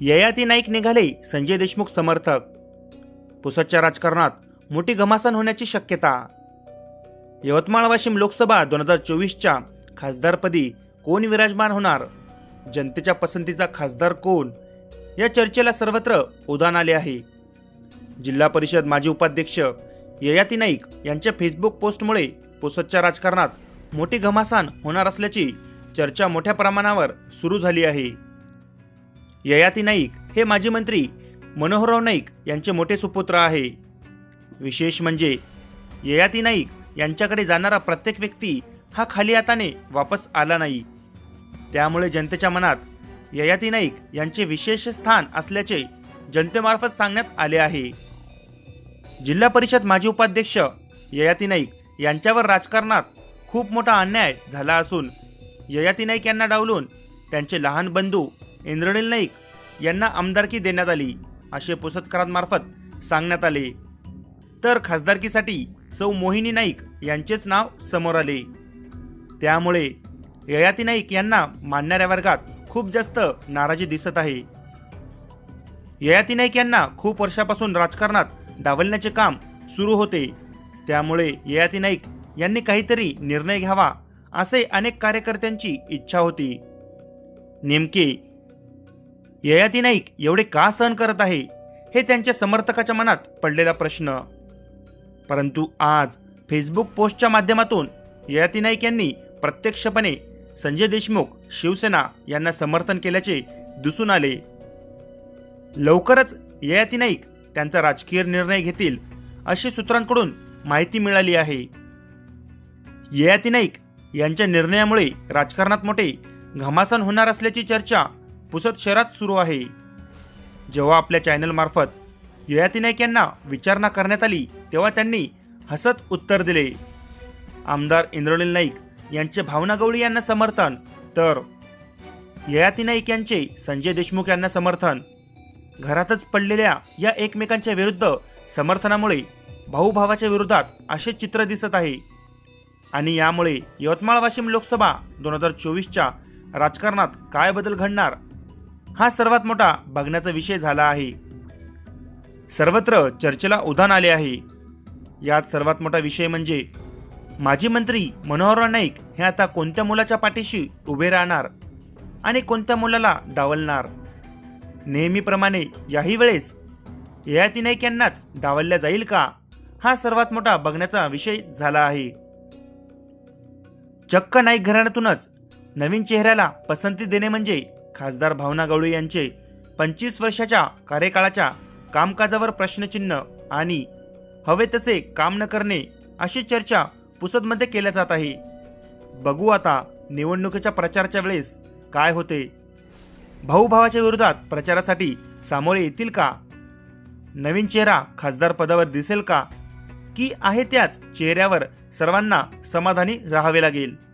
ययाती नाईक निघाले संजय देशमुख समर्थक. पुसदच्या राजकारणात मोठी घमासान होण्याची शक्यता. यवतमाळ वाशिम लोकसभा दोन हजार चोवीसच्या खासदारपदी कोण विराजमान होणार? जनतेच्या पसंतीचा खासदार कोण? या चर्चेला सर्वत्र उदान आले आहे. जिल्हा परिषद माजी उपाध्यक्ष ययाती नाईक यांच्या फेसबुक पोस्टमुळे पुसदच्या राजकारणात मोठी घमासान होणार असल्याची चर्चा मोठ्या प्रमाणावर सुरू झाली आहे. ययाती नाईक हे माजी मंत्री मनोहरराव नाईक यांचे मोठे सुपुत्र आहे. विशेष म्हणजे ययाती नाईक यांच्याकडे जाणारा प्रत्येक व्यक्ती हा खाली हाताने वापस आला नाही. त्यामुळे जनतेच्या मनात ययाती नाईक यांचे विशेष स्थान असल्याचे जनतेमार्फत सांगण्यात आले आहे. जिल्हा परिषद माजी उपाध्यक्ष ययाती नाईक यांच्यावर राजकारणात खूप मोठा अन्याय झाला असून ययाती नाईक यांना डावलून त्यांचे लहान बंधू इंद्रनील नाईक यांना आमदारकी देण्यात आली असे पुसत्कारांमार्फत सांगण्यात आले. तर खासदारकीसाठी सौ मोहिनी नाईक यांचेच नाव समोर आले. त्यामुळे ययाती नाईक यांना मानणाऱ्या वर्गात खूप जास्त नाराजी दिसत आहे. ययाती नाईक यांना खूप वर्षापासून राजकारणात डावलण्याचे काम सुरू होते. त्यामुळे ययाती नाईक यांनी काहीतरी निर्णय घ्यावा असे अनेक कार्यकर्त्यांची इच्छा होती. नेमके ययाती नाईक एवढे का सहन करत आहे? हे त्यांच्या समर्थकाच्या मनात पडलेला प्रश्न. परंतु आज फेसबुक पोस्टच्या माध्यमातून ययाती नाईक यांनी प्रत्यक्षपणे संजय देशमुख शिवसेना यांना समर्थन केल्याचे दिसून आले. लवकरच ययाती नाईक त्यांचा राजकीय निर्णय घेतील अशी सूत्रांकडून माहिती मिळाली आहे. ययाती नाईक यांच्या निर्णयामुळे राजकारणात मोठे घमासान होणार असल्याची चर्चा पुसद शहरात सुरू आहे. जेव्हा आपल्या चॅनलमार्फत ययाती नाईक यांना विचारणा करण्यात आली तेव्हा त्यांनी हसत उत्तर दिले. आमदार इंद्रनील नाईक यांचे भावना गवळी यांना समर्थन तर ययाती नाईक यांचे संजय देशमुख यांना समर्थन. घरातच पडलेल्या या एकमेकांच्या विरुद्ध समर्थनामुळे भाऊभावाच्या विरोधात असे चित्र दिसत आहे. आणि यामुळे यवतमाळ वाशिम लोकसभा दोन हजार चोवीसच्या राजकारणात काय बदल घडणार हा सर्वात मोठा बघण्याचा विषय झाला आहे. सर्वत्र चर्चेला उधाण आले आहे. यात सर्वात मोठा विषय म्हणजे माजी मंत्री मनोहरराव नाईक हे आता कोणत्या मुलाच्या पाठीशी उभे राहणार आणि कोणत्या मुलाला डावलणार? नेहमीप्रमाणे याही वेळेस ययाती नाईक यांनाच डावलल्या जाईल का? हा सर्वात मोठा बघण्याचा विषय झाला आहे. चक्क नाईक घराण्यातूनच नवीन चेहऱ्याला पसंती देणे म्हणजे खासदार भावना गवळी यांचे पंचवीस वर्षाच्या कार्यकाळाच्या कामकाजावर प्रश्नचिन्ह आणि हवे तसे काम न करणे अशी चर्चा पुसदमध्ये केल्या जात आहे. बघू आता निवडणुकीच्या प्रचाराच्या वेळेस काय होते. भाऊभावाच्या विरोधात प्रचारासाठी सामोरे येतील का? नवीन चेहरा खासदार पदावर दिसेल का? की आहे त्याच चेहऱ्यावर सर्वांना समाधानी राहावे लागेल.